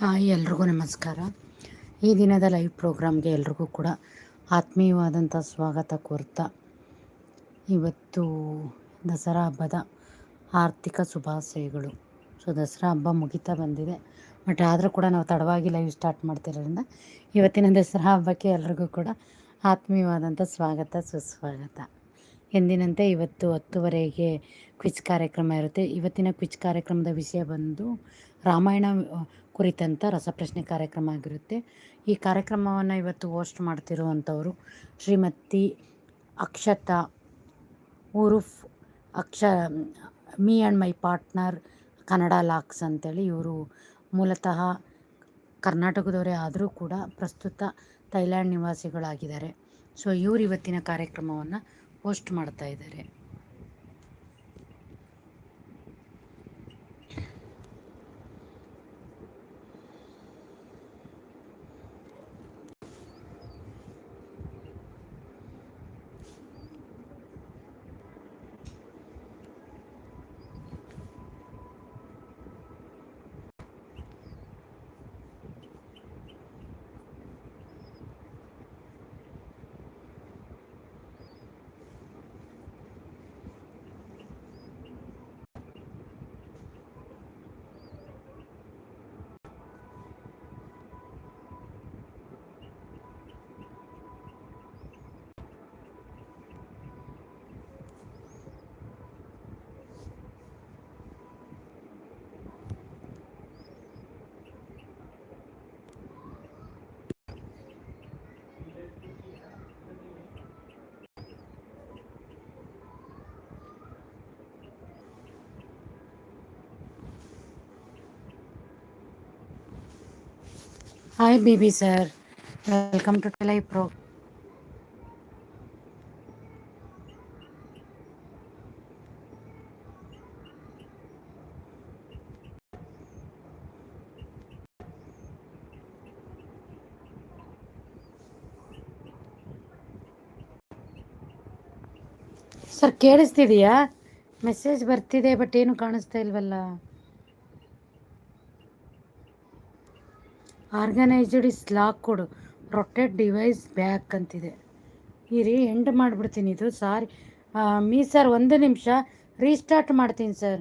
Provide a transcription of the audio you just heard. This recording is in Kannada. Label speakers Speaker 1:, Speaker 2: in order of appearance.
Speaker 1: ಹಾಯ್ ಎಲ್ರಿಗೂ ನಮಸ್ಕಾರ. ಈ ದಿನದ ಲೈವ್ ಪ್ರೋಗ್ರಾಮ್ಗೆ ಎಲ್ರಿಗೂ ಕೂಡ ಆತ್ಮೀಯವಾದಂಥ ಸ್ವಾಗತ ಕೋರ್ತಾ. ಇವತ್ತು ದಸರಾ ಹಬ್ಬದ ಆರ್ಥಿಕ ಶುಭಾಶಯಗಳು. ಸೊ ದಸರಾ ಹಬ್ಬ ಮುಗಿತಾ ಬಂದಿದೆ. ಬಟ್ ಆದರೂ ಕೂಡ ನಾವು ತಡವಾಗಿ ಲೈವ್ ಸ್ಟಾರ್ಟ್ ಮಾಡ್ತಿರೋದ್ರಿಂದ ಇವತ್ತಿನ ದಸರಾ ಹಬ್ಬಕ್ಕೆ ಎಲ್ರಿಗೂ ಕೂಡ ಆತ್ಮೀಯವಾದಂಥ ಸ್ವಾಗತ, ಸುಸ್ವಾಗತ. ಎಂದಿನಂತೆ ಇವತ್ತು ಹತ್ತುವರೆಗೆ ಕ್ವಿಚ್ ಕಾರ್ಯಕ್ರಮ ಇರುತ್ತೆ. ಇವತ್ತಿನ ಕ್ವಿಚ್ ಕಾರ್ಯಕ್ರಮದ ವಿಷಯ ಬಂದು ರಾಮಾಯಣ ಕುರಿತಂಥ ರಸಪ್ರಶ್ನೆ ಕಾರ್ಯಕ್ರಮ ಆಗಿರುತ್ತೆ. ಈ ಕಾರ್ಯಕ್ರಮವನ್ನು ಇವತ್ತು ಹೋಸ್ಟ್ ಮಾಡ್ತಿರುವಂಥವರು Shrimati Akshata ಉರುಫ್, Aksha, me and my partner Kannada locks ಅಂತೇಳಿ ಇವರು ಮೂಲತಃ ಕರ್ನಾಟಕದವರೇ ಆದರೂ ಕೂಡ ಪ್ರಸ್ತುತ ಥೈಲ್ಯಾಂಡ್ ನಿವಾಸಿಗಳಾಗಿದ್ದಾರೆ. ಸೊ ಇವರು ಇವತ್ತಿನ ಕಾರ್ಯಕ್ರಮವನ್ನು ಹೋಸ್ಟ್ ಮಾಡ್ತಾ ಇದ್ದಾರೆ. Hi B B sir welcome to tele pro sir ಕೇಳಿಸ್ತಿದೀಯಾ? Message ಬರ್ತಿದೆ ಬಟ್ ಏನು ಕಾಣಿಸ್ತಾ ಇಲ್ವಲ್ಲ? ಆರ್ಗನೈಸ್ಡ್ ಇಸ್ ಲಾಕ್ ಕೊಡು. ಪ್ರೊಟೆಕ್ಟ್ ಡಿವೈಸ್ ಬ್ಯಾಕ್ ಅಂತಿದೆ. ಇರಿ ಎಂಡ್ ಮಾಡಿಬಿಡ್ತೀನಿ ಇದು ಸಾರಿ ಮೀ ಸರ್ ಒಂದು ನಿಮಿಷ. ರೀಸ್ಟಾರ್ಟ್ ಮಾಡ್ತೀನಿ ಸರ್